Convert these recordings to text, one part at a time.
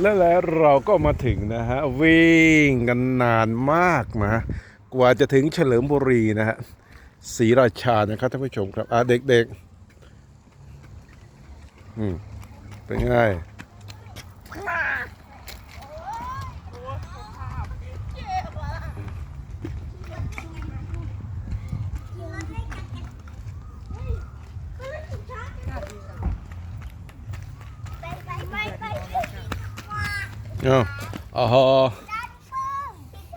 และแล้วเราก็มาถึงนะฮะ วิ่งกันนานมากนะกว่าจะถึงเฉลิมบุรีนะฮะศรีราชานะครับท่านผู้ชมครับอะเด็กๆ อืม เป็นไง ไปไปไปไป เอ้าอ๋อ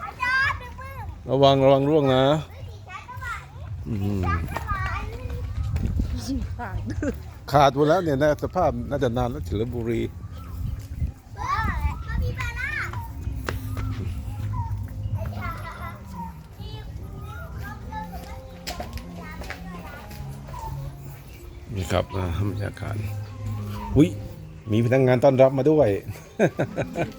อาจารย์ดึงมือระวังระวังร่วงนะช้าจังหวะอืมช้าจังหวะขาดหมดแล้วเนี่ยนะสภาพน่าจะนานแล้วเฉลิมบุรีเออคาปิบาร่านี่ครับอ่าบรรยากาศอุ้ย มีพนักงานต้อนรับมาด้วย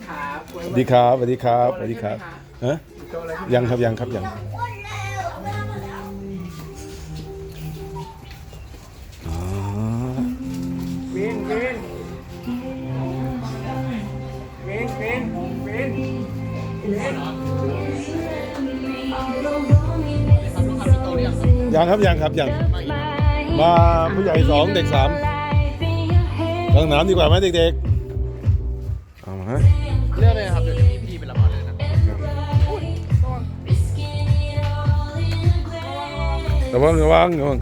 ครับสวัสดีครับสวัสดีครับสวัสดีครับฮะโชว์อะไรครับยังครับยังครับยังคนเร็วอ๋อวินวินวินวินวินวินยังครับยังครับยังมาผู้ใหญ่สองเด็กสาม ลงน้ำดีกว่าไหมเด็กๆเอามาฮะเรื่องเลยครับเดี๋ยวจะมีพี่เป็นละครเลยนะระวังระวังระวัง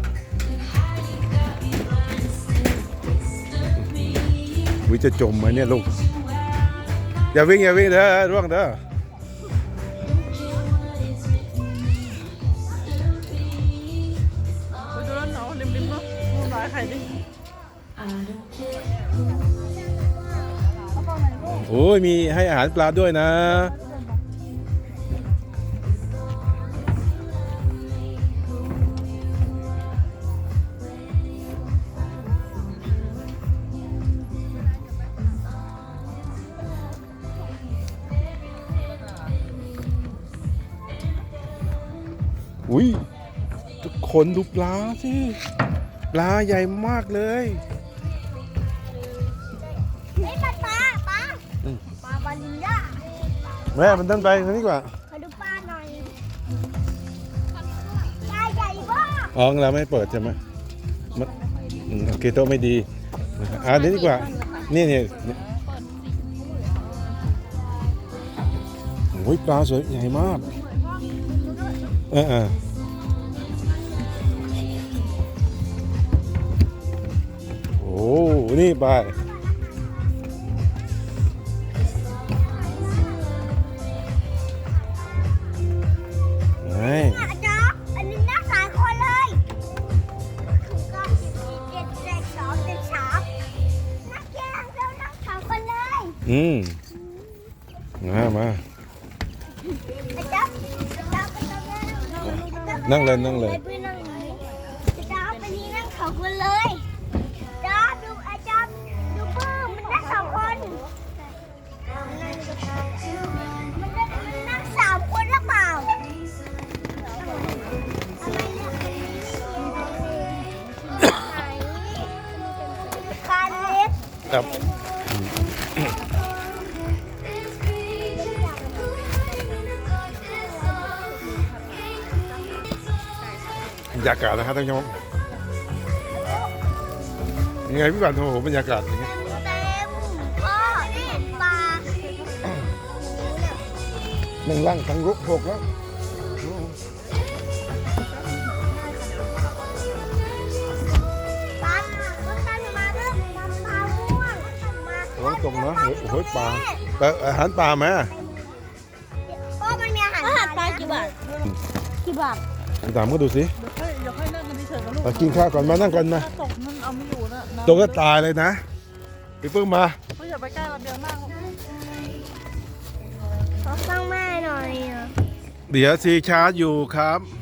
วิจะจมไหมเนี่ยลูก อย่าวิ่งอย่าวิ่งเด้อร่วงเด้อดูแล้วเนาะริมๆเนาะร้ายใครดิ โอ้ยมีให้อาหารปลาด้วยนะ อุ้ยทุกคนดูปลาสิ ปลาใหญ่มากเลย ลาบาลิล่าแม่มันต้นไปทางนี้ดีกว่ามาดูปลาหน่อยปลาใหญ่บ้าอ๋อเราไม่เปิดใช่ไหมมันอืมโอเคโต๊ะไม่ดีนะครับอ่านี้ดีกว่า นี่นี่นี่โอ้ยปลาสวยใหญ่มากเออเออโอ้ นี่ไปไง อืมมามานั่งเลยนั่งเลยไปนั่งเลยอาจาไปนี่นั่งสองคนเลยอาจาดูอาจารย์ดูปื้มมันนั่งสองคนมันนั่งมันนั่งสามคนหรือเปล่าทำไมเลือกคนนี้ไหนคันเล็กครับ รรยากาศนะครับท่านผู้ชมยังไงพี่บันโอ้โหบรรยากาศอย่างเงี้ยเต็มพ่อนี่ปลานั่งล่างทั้งรุกหกแล้วปลาต้นตาลมาเรื่องปลาม่วงมาระวังตรงนะโอ้โหปลาแต่อาหารปลาไหมพ่อมันมีอาหารอาหารปลากี่บาทกี่บาท ตามก็ดูสิเดี๋ยวค่อยเดี๋ยวค่อยนั่งกันเฉยๆกันลูกมากินข้าวก่อนมานั่งก่อนมาถ้าตกมันเอาไม่อยู่นะนะตรงก็ตายเลยนะพี่เพิ่งมาก็อย่าไปใกล้ระเบียงมากขอฟังแม่หน่อยอะ เดี๋ยวซีชาร์จอยู่ครับแ